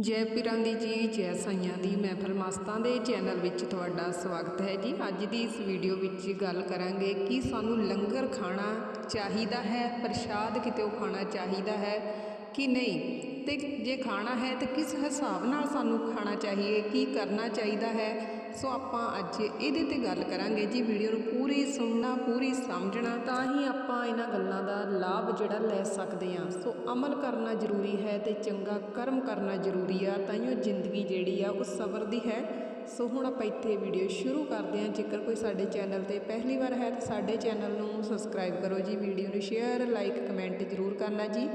ਜੈ ਪੀਰਾਂ ਦੀ ਜੀ, ਜੈ ਸਾਈਆਂ ਦੀ ਮਹਿਫਲ ਮਸਤਾਂ ਦੇ ਚੈਨਲ ਵਿੱਚ ਤੁਹਾਡਾ ਸਵਾਗਤ ਹੈ ਜੀ। ਅੱਜ ਦੀ ਇਸ ਵੀਡੀਓ ਵਿੱਚ ਗੱਲ ਕਰਾਂਗੇ ਕਿ ਸਾਨੂੰ ਲੰਗਰ ਖਾਣਾ ਚਾਹੀਦਾ ਹੈ, ਪ੍ਰਸ਼ਾਦ ਕਿਤੇ ਖਾਣਾ ਚਾਹੀਦਾ ਹੈ। ਕਿ ਨਹੀਂ? ਤੇ ਜੇ ਖਾਣਾ ਹੈ ਤਾਂ ਕਿਸ ਹਿਸਾਬ ਨਾਲ ਸਾਨੂੰ ਖਾਣਾ ਚਾਹੀਏ? ਕੀ ਕਰਨਾ ਚਾਹੀਦਾ ਹੈ? ਸੋ ਆਪਾਂ ਅੱਜ ਇਹਦੇ ਤੇ ਗੱਲ ਕਰਾਂਗੇ ਜੀ ਵੀਡੀਓ ਨੂੰ ਪੂਰੀ ਸੁਣਨਾ, ਪੂਰੀ ਸਮਝਣਾ। ਤਾਂ ਹੀ ਆਪਾਂ ਇਹਨਾਂ ਗੱਲਾਂ ਦਾ ਲਾਭ ਜਿਹੜਾ ਲੈ ਸਕਦੇ ਹਾਂ। ਸੋ ਅਮਲ ਕਰਨਾ ਜ਼ਰੂਰੀ ਹੈ ਤੇ ਚੰਗਾ ਕਰਮ ਕਰਨਾ ਜ਼ਰੂਰੀ ਆ। ਤਾਂ ਹੀ ਉਹ ਜ਼ਿੰਦਗੀ ਜਿਹੜੀ ਆ ਉਹ ਸਬਰ ਦੀ ਹੈ। ਸੋ ਹੁਣ ਆਪਾਂ ਇੱਥੇ ਵੀਡੀਓ ਸ਼ੁਰੂ ਕਰਦੇ ਹਾਂ। ਜੇਕਰ ਕੋਈ ਸਾਡੇ ਚੈਨਲ ਤੇ ਪਹਿਲੀ ਵਾਰ ਹੈ ਤਾਂ ਸਾਡੇ ਚੈਨਲ ਨੂੰ ਸਬਸਕ੍ਰਾਈਬ ਕਰੋ ਜੀ। ਵੀਡੀਓ ਨੂੰ ਸ਼ੇਅਰ ਲਾਈਕ ਕਮੈਂਟ ਜ਼ਰੂਰ ਕਰਨਾ ਜੀ।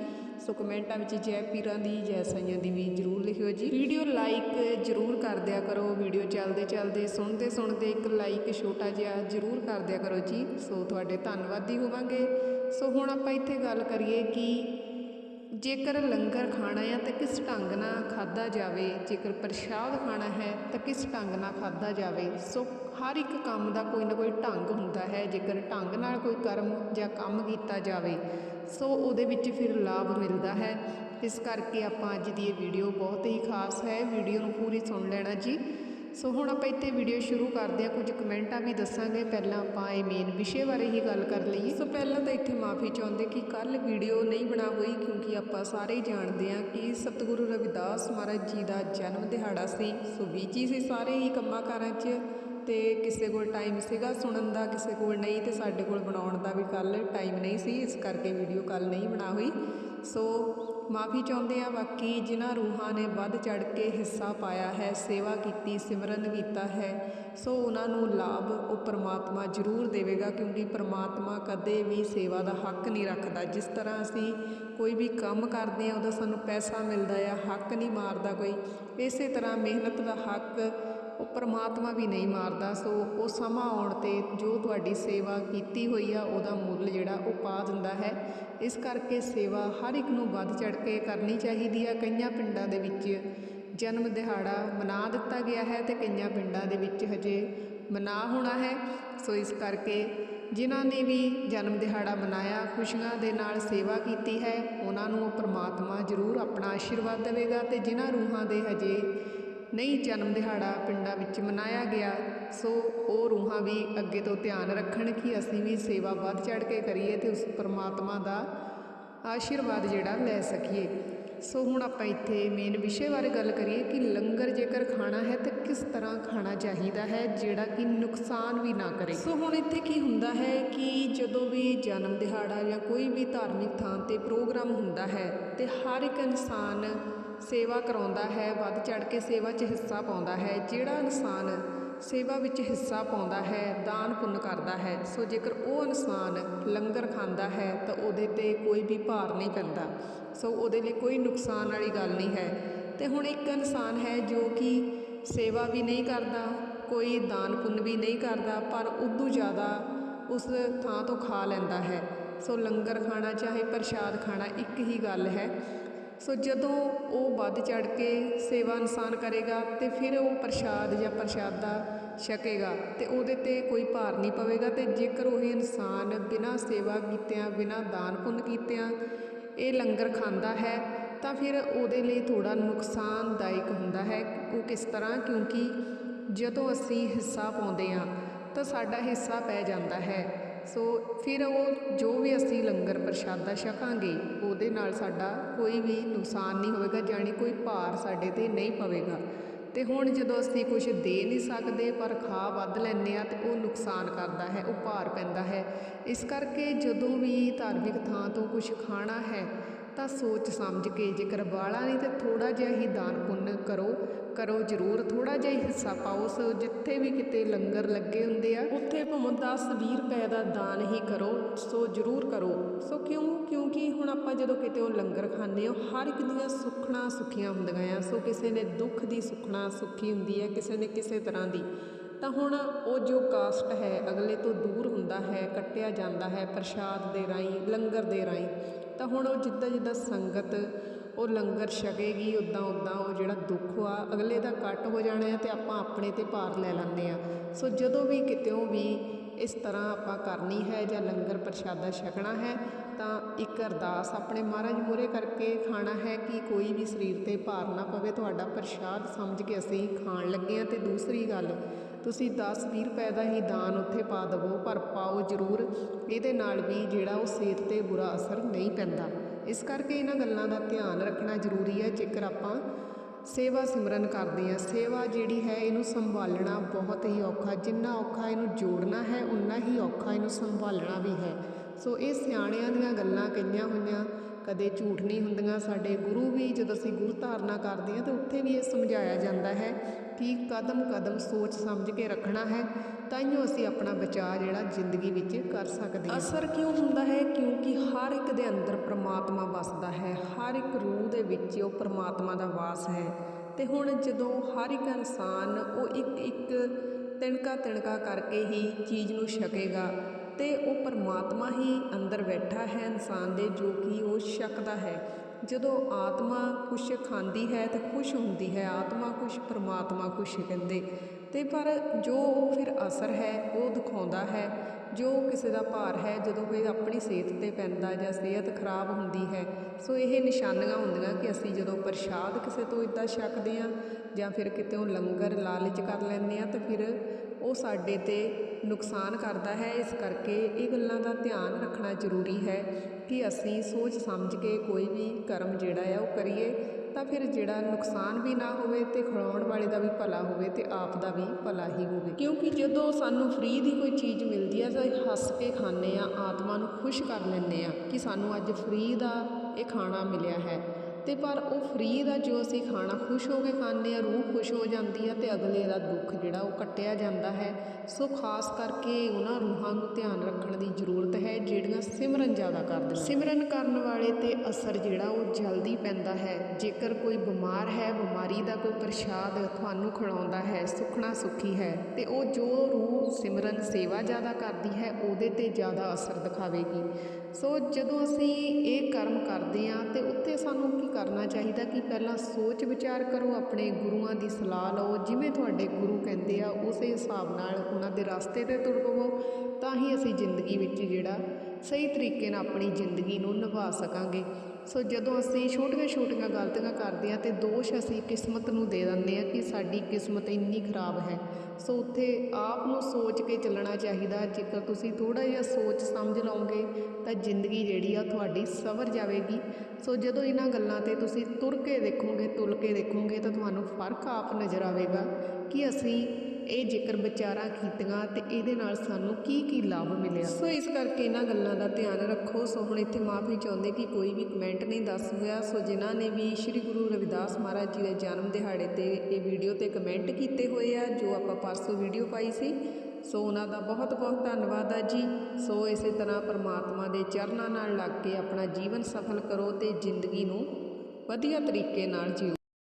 ਸੋ ਕਮੈਂਟਾਂ ਵਿੱਚ ਜੈ ਪੀਰਾਂ ਦੀ, ਜੈ ਸਾਈਆਂ ਦੀ ਵੀ ਜ਼ਰੂਰ ਲਿਖਿਓ ਜੀ। ਵੀਡੀਓ ਲਾਈਕ ਜ਼ਰੂਰ ਕਰ ਦਿਆ ਕਰੋ। ਵੀਡੀਓ ਚੱਲਦੇ ਚੱਲਦੇ, ਸੁਣਦੇ ਸੁਣਦੇ ਇੱਕ ਲਾਈਕ ਛੋਟਾ ਜਿਹਾ ਜ਼ਰੂਰ ਕਰ ਦਿਆ ਕਰੋ ਜੀ। ਸੋ ਤੁਹਾਡੇ ਧੰਨਵਾਦੀ ਹੋਵਾਂਗੇ। ਸੋ ਹੁਣ ਆਪਾਂ ਇੱਥੇ ਗੱਲ ਕਰੀਏ ਕਿ ਜੇਕਰ ਲੰਗਰ ਖਾਣਾ ਆ ਤਾਂ ਕਿਸ ਢੰਗ ਨਾਲ ਖਾਦਾ ਜਾਵੇ? ਜੇਕਰ ਪ੍ਰਸ਼ਾਦ ਖਾਣਾ ਹੈ ਤਾਂ ਕਿਸ ਢੰਗ ਨਾਲ ਖਾਦਾ ਜਾਵੇ? ਸੋ ਹਰ ਇੱਕ ਕੰਮ ਦਾ ਕੋਈ ਨਾ ਕੋਈ ਢੰਗ ਹੁੰਦਾ ਹੈ। ਜੇਕਰ ਢੰਗ ਨਾਲ ਕੋਈ ਕਰਮ ਜਾਂ ਕੰਮ ਕੀਤਾ ਜਾਵੇ, ਸੋ ਉਹਦੇ ਵਿੱਚ ਫਿਰ ਲਾਭ ਮਿਲਦਾ ਹੈ। ਇਸ ਕਰਕੇ ਆਪਾਂ ਅੱਜ ਦੀ ਇਹ ਵੀਡੀਓ ਬਹੁਤ ਹੀ ਖਾਸ ਹੈ। ਵੀਡੀਓ ਨੂੰ ਪੂਰੀ ਸੁਣ ਲੈਣਾ ਜੀ। ਸੋ ਹੁਣ ਆਪਾਂ ਇੱਥੇ ਵੀਡੀਓ ਸ਼ੁਰੂ ਕਰਦੇ ਹਾਂ। ਕੁਝ ਕਮੈਂਟਾਂ ਵੀ ਦੱਸਾਂਗੇ। ਪਹਿਲਾਂ ਆਪਾਂ ਇਹ ਮੇਨ ਵਿਸ਼ੇ ਬਾਰੇ ਹੀ ਗੱਲ ਕਰ ਲਈਏ। ਸੋ ਪਹਿਲਾਂ ਤਾਂ ਇੱਥੇ ਮਾਫੀ ਚਾਹੁੰਦੇ ਕਿ ਕੱਲ ਵੀਡੀਓ ਨਹੀਂ ਬਣਾ ਹੋਈ ਕਿਉਂਕਿ ਆਪਾਂ ਸਾਰੇ ਹੀ ਜਾਣਦੇ ਹਾਂ ਕਿ ਸਤਿਗੁਰੂ ਰਵਿਦਾਸ ਮਹਾਰਾਜ ਜੀ ਦਾ ਜਨਮ ਦਿਹਾੜਾ ਸੀ। ਸੋ ਬੀਜੀ ਸੀ ਸਾਰੇ ਹੀ ਕੰਮਾਂ ਕਾਰਾਂ 'ਚ ਤੇ ਕਿਸੇ ਕੋਲ ਟਾਈਮ ਸੀਗਾ ਸੁਣਨ ਦਾ, ਕਿਸੇ ਕੋਲ ਨਹੀਂ ਤੇ ਸਾਡੇ ਕੋਲ ਬਣਾਉਣ ਦਾ ਵੀ ਕੱਲ ਟਾਈਮ ਨਹੀਂ ਸੀ। ਇਸ ਕਰਕੇ ਵੀਡੀਓ ਕੱਲ ਨਹੀਂ ਬਣਾ ਹੋਈ। ਸੋ ਮਾਫੀ ਚਾਹੁੰਦੇ ਆ ਬਾਕੀ ਜਿਨ੍ਹਾਂ ਰੂਹਾਂ ਨੇ ਵੱਧ ਚੜ ਕੇ ਹਿੱਸਾ ਪਾਇਆ ਹੈ, ਸੇਵਾ ਕੀਤੀ, ਸਿਮਰਨ ਕੀਤਾ ਹੈ, ਸੋ ਉਹਨਾਂ ਨੂੰ ਲਾਭ ਉਹ ਪਰਮਾਤਮਾ ਜ਼ਰੂਰ ਦੇਵੇਗਾ, ਕਿਉਂਕਿ ਪਰਮਾਤਮਾ ਕਦੇ ਵੀ ਸੇਵਾ ਦਾ ਹੱਕ ਨਹੀਂ ਰੱਖਦਾ। ਜਿਸ ਤਰ੍ਹਾਂ ਅਸੀਂ ਕੋਈ ਵੀ ਕੰਮ ਕਰਦੇ ਆ ਉਹਦਾ ਸਾਨੂੰ ਪੈਸਾ ਮਿਲਦਾ ਆ, ਹੱਕ ਨਹੀਂ ਮਾਰਦਾ ਕੋਈ। ਇਸੇ ਤਰ੍ਹਾਂ ਮਿਹਨਤ ਦਾ ਹੱਕ ਉਹ ਪਰਮਾਤਮਾ ਵੀ ਨਹੀਂ ਮਾਰਦਾ, ਸੋ ਉਹ ਸਮਾਂ ਆਉਣ ਤੇ ਜੋ ਤੁਹਾਡੀ ਸੇਵਾ ਕੀਤੀ ਹੋਈ ਆ, ਉਹਦਾ ਮੁੱਲ ਜਿਹੜਾ ਉਹ ਪਾ ਦਿੰਦਾ ਹੈ। ਇਸ ਕਰਕੇ ਸੇਵਾ ਹਰ ਇੱਕ ਨੂੰ ਵੱਧ ਚੜ ਕੇ ਕਰਨੀ ਚਾਹੀਦੀ ਆ। ਕਈਆਂ ਪਿੰਡਾਂ ਦੇ ਵਿੱਚ ਜਨਮ ਦਿਹਾੜਾ ਮਨਾ ਦਿੱਤਾ ਗਿਆ ਹੈ ਤੇ ਕਈਆਂ ਪਿੰਡਾਂ ਦੇ ਵਿੱਚ ਹਜੇ ਮਨਾ ਹੋਣਾ ਹੈ। ਸੋ ਇਸ ਕਰਕੇ ਜਿਨ੍ਹਾਂ ਨੇ ਵੀ ਜਨਮ ਦਿਹਾੜਾ ਮਨਾਇਆ, ਖੁਸ਼ੀਆਂ ਦੇ ਨਾਲ ਸੇਵਾ ਕੀਤੀ ਹੈ, ਉਹਨਾਂ ਨੂੰ ਉਹ ਪ੍ਰਮਾਤਮਾ ਜ਼ਰੂਰ ਆਪਣਾ ਆਸ਼ੀਰਵਾਦ ਦੇਵੇਗਾ ਤੇ ਜਿਨ੍ਹਾਂ ਰੂਹਾਂ ਦੇ ਹਜੇ ਨਹੀਂ ਜਨਮ ਦਿਹਾੜਾ ਪਿੰਡਾਂ ਵਿੱਚ ਮਨਾਇਆ ਗਿਆ, ਸੋ ਉਹ ਰੂਹਾਂ ਵੀ ਅੱਗੇ ਤੋਂ ਧਿਆਨ ਰੱਖਣ ਕਿ ਅਸੀਂ ਵੀ ਸੇਵਾ ਵੱਧ ਚੜ ਕੇ ਕਰੀਏ ਤੇ ਉਸ ਪਰਮਾਤਮਾ ਦਾ ਆਸ਼ੀਰਵਾਦ ਜਿਹੜਾ ਲੈ ਸਕੀਏ। ਸੋ ਹੁਣ ਆਪਾਂ ਇੱਥੇ ਮੇਨ ਵਿਸ਼ੇ ਬਾਰੇ ਗੱਲ ਕਰੀਏ ਕਿ ਲੰਗਰ ਜੇਕਰ ਖਾਣਾ ਹੈ ਤਾਂ ਕਿਸ ਤਰ੍ਹਾਂ ਖਾਣਾ ਚਾਹੀਦਾ ਹੈ, ਜਿਹੜਾ ਕਿ ਨੁਕਸਾਨ ਵੀ ਨਾ ਕਰੇ। ਸੋ ਹੁਣ ਇੱਥੇ ਕੀ ਹੁੰਦਾ ਹੈ ਕਿ ਜਦੋਂ ਵੀ ਜਨਮ ਦਿਹਾੜਾ ਜਾਂ ਕੋਈ ਵੀ ਧਾਰਮਿਕ ਥਾਂ ਤੇ ਪ੍ਰੋਗਰਾਮ ਹੁੰਦਾ ਹੈ ਤੇ ਹਰ ਇੱਕ ਇਨਸਾਨ ਸੇਵਾ ਕਰਾਉਂਦਾ ਹੈ, ਵੱਧ ਚੜ ਕੇ ਸੇਵਾ 'ਚ ਹਿੱਸਾ ਪਾਉਂਦਾ ਹੈ। ਜਿਹੜਾ ਇਨਸਾਨ ਸੇਵਾ ਵਿੱਚ ਹਿੱਸਾ ਪਾਉਂਦਾ ਹੈ, ਦਾਨ ਪੁੰਨ ਕਰਦਾ ਹੈ, ਸੋ ਜੇਕਰ ਉਹ ਇਨਸਾਨ ਲੰਗਰ ਖਾਂਦਾ ਹੈ, ਤਾਂ ਉਹਦੇ ਤੇ ਕੋਈ ਵੀ ਭਾਰ ਨਹੀਂ ਪੈਂਦਾ। ਸੋ ਉਹਦੇ ਲਈ ਕੋਈ ਨੁਕਸਾਨ ਵਾਲੀ ਗੱਲ ਨਹੀਂ ਹੈ। ਤੇ ਹੁਣ ਇੱਕ ਇਨਸਾਨ ਹੈ ਜੋ ਕਿ ਸੇਵਾ ਵੀ ਨਹੀਂ ਕਰਦਾ, ਕੋਈ ਦਾਨ ਪੁੰਨ ਵੀ ਨਹੀਂ ਕਰਦਾ, ਪਰ ਉਦੋਂ ਜ਼ਿਆਦਾ ਉਸ ਥਾਂ ਤੋਂ ਖਾ ਲੈਂਦਾ ਹੈ। ਸੋ ਲੰਗਰ ਖਾਣਾ ਚਾਹੇ ਪ੍ਰਸ਼ਾਦ ਖਾਣਾ ਇੱਕ ਹੀ ਗੱਲ ਹੈ। ਸੋ ਜਦੋਂ ਉਹ ਵੱਧ ਚੜ ਕੇ ਸੇਵਾ ਇਨਸਾਨ ਕਰੇਗਾ ਤੇ ਫਿਰ ਉਹ ਪ੍ਰਸ਼ਾਦ ਜਾਂ ਪ੍ਰਸ਼ਾਦਾ ਛਕੇਗਾ ਤੇ ਉਹਦੇ ਤੇ ਕੋਈ ਭਾਰ ਨਹੀਂ ਪਵੇਗਾ ਤੇ ਜੇਕਰ ਉਹ ਇਨਸਾਨ ਬਿਨਾਂ ਸੇਵਾ ਕੀਤਿਆਂ, ਬਿਨਾਂ ਦਾਨ ਪੁੰਨ ਕੀਤਿਆਂ ਇਹ ਲੰਗਰ ਖਾਂਦਾ ਹੈ, ਤਾਂ ਫਿਰ ਉਹਦੇ ਲਈ ਥੋੜਾ ਨੁਕਸਾਨਦਾਇਕ ਹੁੰਦਾ ਹੈ। ਉਹ ਕਿਸ ਤਰ੍ਹਾਂ? ਕਿਉਂਕਿ ਜਦੋਂ ਅਸੀਂ ਹਿੱਸਾ ਪਾਉਂਦੇ ਆ ਤਾਂ ਸਾਡਾ ਹਿੱਸਾ ਪੈ ਜਾਂਦਾ ਹੈ। ਸੋ ਫਿਰ ਉਹ ਜੋ ਵੀ ਅਸੀਂ ਲੰਗਰ ਪ੍ਰਸ਼ਾਦਾ ਛਕਾਂਗੇ, ਉਹਦੇ ਨਾਲ ਸਾਡਾ ਕੋਈ ਵੀ ਨੁਕਸਾਨ ਨਹੀਂ ਹੋਵੇਗਾ ਜਾਨੀ ਕੋਈ ਭਾਰ ਸਾਡੇ ਤੇ ਨਹੀਂ ਪਵੇਗਾ। ਤੇ ਹੁਣ ਜਦੋਂ ਅਸੀਂ ਕੁਝ ਦੇ ਨਹੀਂ ਸਕਦੇ, ਪਰ ਖਾ ਵੱਧ ਲੈਂਦੇ ਆ ਤੇ ਉਹ ਨੁਕਸਾਨ ਕਰਦਾ ਹੈ, ਉਹ ਭਾਰ ਪੈਂਦਾ ਹੈ। ਇਸ ਕਰਕੇ ਜਦੋਂ ਵੀ ਧਾਰਮਿਕ ਥਾਂ ਤੋਂ ਕੁਝ ਖਾਣਾ ਹੈ ਤਾਂ ਸੋਚ ਸਮਝ ਕੇ ਜੇਕਰ ਵਾਲਾ ਨਹੀਂ ਤਾਂ ਥੋੜਾ ਜਿਹਾ ਹੀ ਦਾਨ ਪੁੰਨ ਕਰੋ ਕਰੋ ਜ਼ਰੂਰ ਥੋੜਾ ਜਿਹਾ ਹੀ ਹਿੱਸਾ ਪਾਓ, ਸੋ ਜਿੱਥੇ ਵੀ ਕਿਤੇ ਲੰਗਰ ਲੱਗੇ ਹੁੰਦੇ ਆ। ਉੱਥੇ ਭਾਵੇਂ 10 20 ਰੁਪਏ ਦਾ ਦਾਨ ਹੀ ਕਰੋ, ਸੋ ਜ਼ਰੂਰ ਕਰੋ। ਸੋ ਕਿਉਂ? ਕਿਉਂਕਿ ਹੁਣ ਆਪਾਂ ਜਦੋਂ ਕਿਤੇ ਉਹ ਲੰਗਰ ਖਾਂਦੇ ਹਾਂ ਹਰ ਇੱਕ ਦੀਆਂ ਸੁੱਖਣਾ ਸੁੱਖੀਆਂ ਹੁੰਦੀਆਂ ਆ। ਸੋ ਕਿਸੇ ਨੇ ਦੁੱਖ ਦੀ ਸੁੱਖਣਾ ਸੁੱਖੀ ਹੁੰਦੀ ਹੈ, ਕਿਸੇ ਨੇ ਕਿਸੇ ਤਰ੍ਹਾਂ ਦੀ। ਤਾਂ ਹੁਣ ਉਹ ਜੋ ਕਾਸਟ ਹੈ ਅਗਲੇ ਤੋਂ ਦੂਰ ਹੁੰਦਾ ਹੈ, ਕੱਟਿਆ ਜਾਂਦਾ ਹੈ ਪ੍ਰਸ਼ਾਦ ਦੇ ਰਾਹੀਂ, ਲੰਗਰ ਦੇ ਰਾਹੀਂ, ਤਾਂ ਹੁਣ ਉਹ ਜਿੱਦਾਂ ਜਿੱਦਾਂ ਸੰਗਤ ਉਹ ਲੰਗਰ ਛਕੇਗੀ, ਉਦਾਂ ਉਦਾਂ ਉਹ ਜਿਹੜਾ ਦੁੱਖ ਆ ਅਗਲੇ ਦਾ ਕੱਟ ਹੋ ਜਾਣਾ ਹੈ ਤੇ ਆਪਾਂ ਆਪਣੇ ਤੇ ਭਾਰ ਲੈ ਲੈਂਦੇ ਆ ਸੋ ਜਦੋਂ ਵੀ ਕਿਤੇੋਂ ਵੀ ਇਸ ਤਰ੍ਹਾਂ ਆਪਾਂ ਕਰਨੀ ਹੈ ਜਾਂ ਲੰਗਰ ਪ੍ਰਸ਼ਾਦਾ ਛਕਣਾ ਹੈ, ਤਾਂ ਇੱਕ ਅਰਦਾਸ ਆਪਣੇ ਮਹਾਰਾਜ ਮੂਹਰੇ ਕਰਕੇ ਖਾਣਾ ਹੈ ਕਿ ਕੋਈ ਵੀ ਸਰੀਰ ਤੇ ਭਾਰ ਨਾ ਪਵੇ, ਤੁਹਾਡਾ ਪ੍ਰਸ਼ਾਦ ਸਮਝ ਕੇ ਅਸੀਂ ਖਾਣ ਲੱਗੇ ਹਾਂ। ਤੇ ਦੂਸਰੀ ਗੱਲ ਤੁਸੀਂ 10-20 ਰੁਪਏ ਦਾ ਹੀ ਦਾਨ ਉੱਥੇ ਪਾ ਦੇਵੋ, ਪਰ ਪਾਓ ਜ਼ਰੂਰ। ਇਹਦੇ ਨਾਲ ਵੀ ਜਿਹੜਾ ਉਹ ਸਿਹਤ ਤੇ ਬੁਰਾ ਅਸਰ ਨਹੀਂ ਪੈਂਦਾ। ਇਸ ਕਰਕੇ ਇਹਨਾਂ ਗੱਲਾਂ ਦਾ ਧਿਆਨ ਰੱਖਣਾ ਜ਼ਰੂਰੀ ਹੈ। ਜੇਕਰ ਆਪਾਂ ਸੇਵਾ ਸਿਮਰਨ ਕਰਦੇ ਆ ਸੇਵਾ ਜਿਹੜੀ ਹੈ ਇਹਨੂੰ ਸੰਭਾਲਣਾ ਬਹੁਤ ਹੀ ਔਖਾ, ਜਿੰਨਾ ਔਖਾ ਇਹਨੂੰ ਜੋੜਨਾ ਹੈ ਉਨਾ ਹੀ ਔਖਾ ਇਹਨੂੰ ਸੰਭਾਲਣਾ ਵੀ ਹੈ। ਸੋ ਇਹ ਸਿਆਣਿਆਂ ਦੀਆਂ ਗੱਲਾਂ ਕਹੀਆਂ ਹੋਈਆਂ। ਕਦੇ ਝੂਠ ਨਹੀਂ ਹੁੰਦੀਆਂ। ਸਾਡੇ ਗੁਰੂ ਵੀ ਜਦੋਂ ਅਸੀਂ ਗੁਰੂ ਧਾਰਨਾ ਕਰਦੇ ਹਾਂ ਤਾਂ ਉੱਥੇ ਵੀ ਇਹ ਸਮਝਾਇਆ ਜਾਂਦਾ ਹੈ ਕਿ ਕਦਮ ਕਦਮ ਸੋਚ ਸਮਝ ਕੇ ਰੱਖਣਾ ਹੈ ਤਾਈਓ ਅਸੀਂ ਆਪਣਾ ਬਚਾਅ ਜਿਹੜਾ ਜ਼ਿੰਦਗੀ ਵਿੱਚ ਕਰ ਸਕਦੇ ਹਾਂ। ਅਸਰ ਕਿਉਂ ਹੁੰਦਾ ਹੈ? ਕਿਉਂਕਿ ਹਰ ਇੱਕ ਦੇ ਅੰਦਰ ਪ੍ਰਮਾਤਮਾ ਵਸਦਾ ਹੈ। ਹਰ ਇੱਕ ਰੂਹ ਦੇ ਵਿੱਚ ਉਹ ਪ੍ਰਮਾਤਮਾ ਦਾ ਵਾਸ ਹੈ। ਤੇ ਹੁਣ ਜਦੋਂ ਹਰ ਇੱਕ ਇਨਸਾਨ ਉਹ ਇੱਕ ਇੱਕ ਤਿਣਕਾ ਤਿਣਕਾ ਕਰਕੇ ਹੀ ਚੀਜ਼ ਨੂੰ ਛਕੇਗਾ ਅਤੇ ਉਹ ਪਰਮਾਤਮਾ ਹੀ ਅੰਦਰ ਬੈਠਾ ਹੈ ਇਨਸਾਨ ਦੇ ਜੋ ਕਿ ਉਹ ਛਕਦਾ ਹੈ। ਜਦੋਂ ਆਤਮਾ ਕੁਛ ਖਾਂਦੀ ਹੈ ਤਾਂ ਖੁਸ਼ ਹੁੰਦੀ ਹੈ, ਆਤਮਾ ਕੁਛ ਪਰਮਾਤਮਾ ਖੁਸ਼ ਕਹਿੰਦੇ। ਤੇ ਪਰ ਜੋ ਉਹ ਫਿਰ ਅਸਰ ਹੈ, ਉਹ ਦਿਖਾਉਂਦਾ ਹੈ। ਜੋ ਕਿਸੇ ਦਾ ਭਾਰ ਹੈ, ਜਦੋਂ ਕੋਈ ਆਪਣੀ ਸਿਹਤ ਤੇ ਪੈਂਦਾ ਜਾਂ ਸਿਹਤ ਖਰਾਬ ਹੁੰਦੀ ਹੈ ਸੋ ਇਹ ਨਿਸ਼ਾਨੀਆਂ ਹੁੰਦੀਆਂ ਕਿ ਅਸੀਂ ਜਦੋਂ ਪ੍ਰਸ਼ਾਦ ਕਿਸੇ ਤੋਂ ਇਦਾਂ ਛਕਦੇ ਆ ਜਾਂ ਫਿਰ ਕਿਤੇੋਂ ਲੰਗਰ ਲਾਲਚ ਕਰ ਲੈਂਦੇ ਆ ਤਾਂ ਫਿਰ ਉਹ ਸਾਡੇ ਤੇ ਨੁਕਸਾਨ ਕਰਦਾ ਹੈ। ਇਸ ਕਰਕੇ ਇਹ ਗੱਲਾਂ ਦਾ ਧਿਆਨ ਰੱਖਣਾ ਜ਼ਰੂਰੀ ਹੈ ਕਿ ਅਸੀਂ ਸੋਚ ਸਮਝ ਕੇ ਕੋਈ ਵੀ ਕਰਮ ਜਿਹੜਾ ਆ ਉਹ ਕਰੀਏ ਤਾਂ ਫਿਰ ਜਿਹੜਾ ਨੁਕਸਾਨ ਵੀ ਨਾ ਹੋਵੇ ਤੇ ਖਿਲਾਉਣ ਵਾਲੇ ਦਾ ਵੀ ਭਲਾ ਹੋਵੇ ਤੇ ਆਪ ਦਾ ਵੀ ਭਲਾ ਹੀ ਹੋਵੇ। ਕਿਉਂਕਿ ਜਦੋਂ ਸਾਨੂੰ ਫ੍ਰੀ ਦੀ ਕੋਈ ਚੀਜ਼ ਮਿਲਦੀ ਹੈ ਤਾਂ ਹੱਸ ਕੇ ਖਾਂਦੇ ਆ ਆਤਮਾ ਨੂੰ ਖੁਸ਼ ਕਰ ਲੈਂਦੇ ਆ ਕਿ ਸਾਨੂੰ ਅੱਜ ਫ੍ਰੀ ਦਾ ਇਹ ਖਾਣਾ ਮਿਲਿਆ ਹੈ। ਤੇ ਪਰ ਉਹ ਫ੍ਰੀ ਦਾ ਜੋ ਅਸੀਂ ਖਾਣਾ ਖੁਸ਼ ਹੋ ਕੇ ਖਾਂਦੇ ਆ ਰੂਹ ਖੁਸ਼ ਹੋ ਜਾਂਦੀ ਆ ਤੇ ਅਗਲੇ ਦਾ ਦੁੱਖ ਜਿਹੜਾ ਉਹ ਕੱਟਿਆ ਜਾਂਦਾ ਹੈ। ਸੋ ਖਾਸ ਕਰਕੇ ਉਹਨਾਂ ਰੂਹਾਂ ਨੂੰ ਧਿਆਨ ਰੱਖਣ ਦੀ ਜ਼ਰੂਰਤ ਹੈ, ਜਿਹੜੀਆਂ ਸਿਮਰਨ ਜ਼ਿਆਦਾ ਕਰਦੇ ਸਿਮਰਨ ਕਰਨ ਵਾਲੇ ਤੇ ਅਸਰ ਜਿਹੜਾ ਉਹ ਜਲਦੀ ਪੈਂਦਾ ਹੈ। ਜੇਕਰ ਕੋਈ ਬਿਮਾਰ ਹੈ, ਬਿਮਾਰੀ ਦਾ ਕੋਈ ਪ੍ਰਸ਼ਾਦ ਤੁਹਾਨੂੰ ਖਿਲਾਉਂਦਾ ਹੈ, ਸੁਖਣਾ ਸੁਖੀ ਹੈ, ਤੇ ਉਹ ਜੋ ਰੂਹ ਸਿਮਰਨ ਸੇਵਾ ਜ਼ਿਆਦਾ ਕਰਦੀ ਹੈ, ਉਹਦੇ ਤੇ ਜ਼ਿਆਦਾ ਅਸਰ ਦਿਖਾਵੇਗੀ। ਸੋ ਜਦੋਂ ਅਸੀਂ ਇਹ ਕਰਮ ਕਰਦੇ ਹਾਂ ਤੇ ਉੱਥੇ ਸਾਨੂੰ ਕੀ ਕਰਨਾ ਚਾਹੀਦਾ ਕਿ ਪਹਿਲਾਂ ਸੋਚ ਵਿਚਾਰ ਕਰੋ, ਆਪਣੇ ਗੁਰੂਆਂ ਦੀ ਸਲਾਹ ਲਓ, ਜਿਵੇਂ ਤੁਹਾਡੇ ਗੁਰੂ ਕਹਿੰਦੇ ਆ, ਉਸੇ ਹਿਸਾਬ ਨਾਲ ਉਹਨਾਂ ਦੇ ਰਸਤੇ ਤੇ ਤੁਰ ਪਵੋ, ਤਾਂ ਹੀ ਅਸੀਂ ਜ਼ਿੰਦਗੀ ਵਿੱਚ ਜਿਹੜਾ ਸਹੀ ਤਰੀਕੇ ਨਾਲ ਆਪਣੀ ਜ਼ਿੰਦਗੀ ਨੂੰ ਨਿਭਾ ਸਕਾਂਗੇ। ਸੋ ਜਦੋਂ ਅਸੀਂ ਛੋਟੀਆਂ-ਛੋਟੀਆਂ ਗਲਤੀਆਂ ਕਰਦੇ ਹਾਂ ਤੇ ਦੋਸ਼ ਅਸੀਂ ਕਿਸਮਤ ਨੂੰ ਦੇ ਦਿੰਦੇ ਹਾਂ ਕਿ ਸਾਡੀ ਕਿਸਮਤ ਇੰਨੀ ਖਰਾਬ ਹੈ। ਸੋ ਉੱਥੇ ਆਪ ਨੂੰ ਸੋਚ ਕੇ ਚੱਲਣਾ ਚਾਹੀਦਾ ਜੇਕਰ ਤੁਸੀਂ ਥੋੜਾ ਜਿਹਾ ਸੋਚ ਸਮਝ ਲਓਗੇ ਤਾਂ ਜ਼ਿੰਦਗੀ ਜਿਹੜੀ ਆ ਤੁਹਾਡੀ ਸਵਰ ਜਾਵੇਗੀ। ਸੋ ਜਦੋਂ ਇਹਨਾਂ ਗੱਲਾਂ ਤੇ ਤੁਸੀਂ ਤੁਰ ਕੇ ਦੇਖੋਗੇ, ਤੁਲ ਕੇ ਦੇਖੋਗੇ ਤਾਂ ਤੁਹਾਨੂੰ ਫ਼ਰਕ ਆਪ ਨਜ਼ਰ ਆਵੇਗਾ ਕਿ ਅਸੀਂ ਇਹ ਜੇਕਰ ਵਿਚਾਰਾਂ ਕੀਤੀਆਂ ਤੇ ਇਹਦੇ ਨਾਲ ਸਾਨੂੰ ਕੀ ਕੀ ਲਾਭ ਮਿਲਿਆ? ਸੋ ਇਸ ਕਰਕੇ ਇਹਨਾਂ ਗੱਲਾਂ ਦਾ ਧਿਆਨ ਰੱਖੋ। ਸੋ ਹੁਣ ਇੱਥੇ ਮਾਫੀ ਚਾਹੁੰਦੇ ਕਿ ਕੋਈ ਵੀ ਕਮੈਂਟ ਨਹੀਂ ਦੱਸ ਹੋਇਆ। ਸੋ ਜਿਨ੍ਹਾਂ ਨੇ ਵੀ ਸ੍ਰੀ ਗੁਰੂ ਰਵਿਦਾਸ ਮਹਾਰਾਜ ਜੀ ਦੇ ਜਨਮ ਦਿਹਾੜੇ ਤੇ ਇਹ ਵੀਡੀਓ ਤੇ ਕਮੈਂਟ ਕੀਤੇ ਹੋਏ ਆ, ਜੋ ਆਪਾਂ ਪਰਸੋਂ ਵੀਡੀਓ ਪਾਈ ਸੀ, ਸੋ ਉਹਨਾਂ ਦਾ ਬਹੁਤ ਬਹੁਤ ਧੰਨਵਾਦ ਆ ਜੀ। ਸੋ ਇਸੇ ਤਰ੍ਹਾਂ ਪਰਮਾਤਮਾ ਦੇ ਚਰਨਾਂ ਨਾਲ ਲੱਗ ਕੇ ਆਪਣਾ ਜੀਵਨ ਸਫਲ ਕਰੋ ਤੇ ਜ਼ਿੰਦਗੀ ਨੂੰ ਵਧੀਆ ਤਰੀਕੇ ਨਾਲ ਜੀਓ।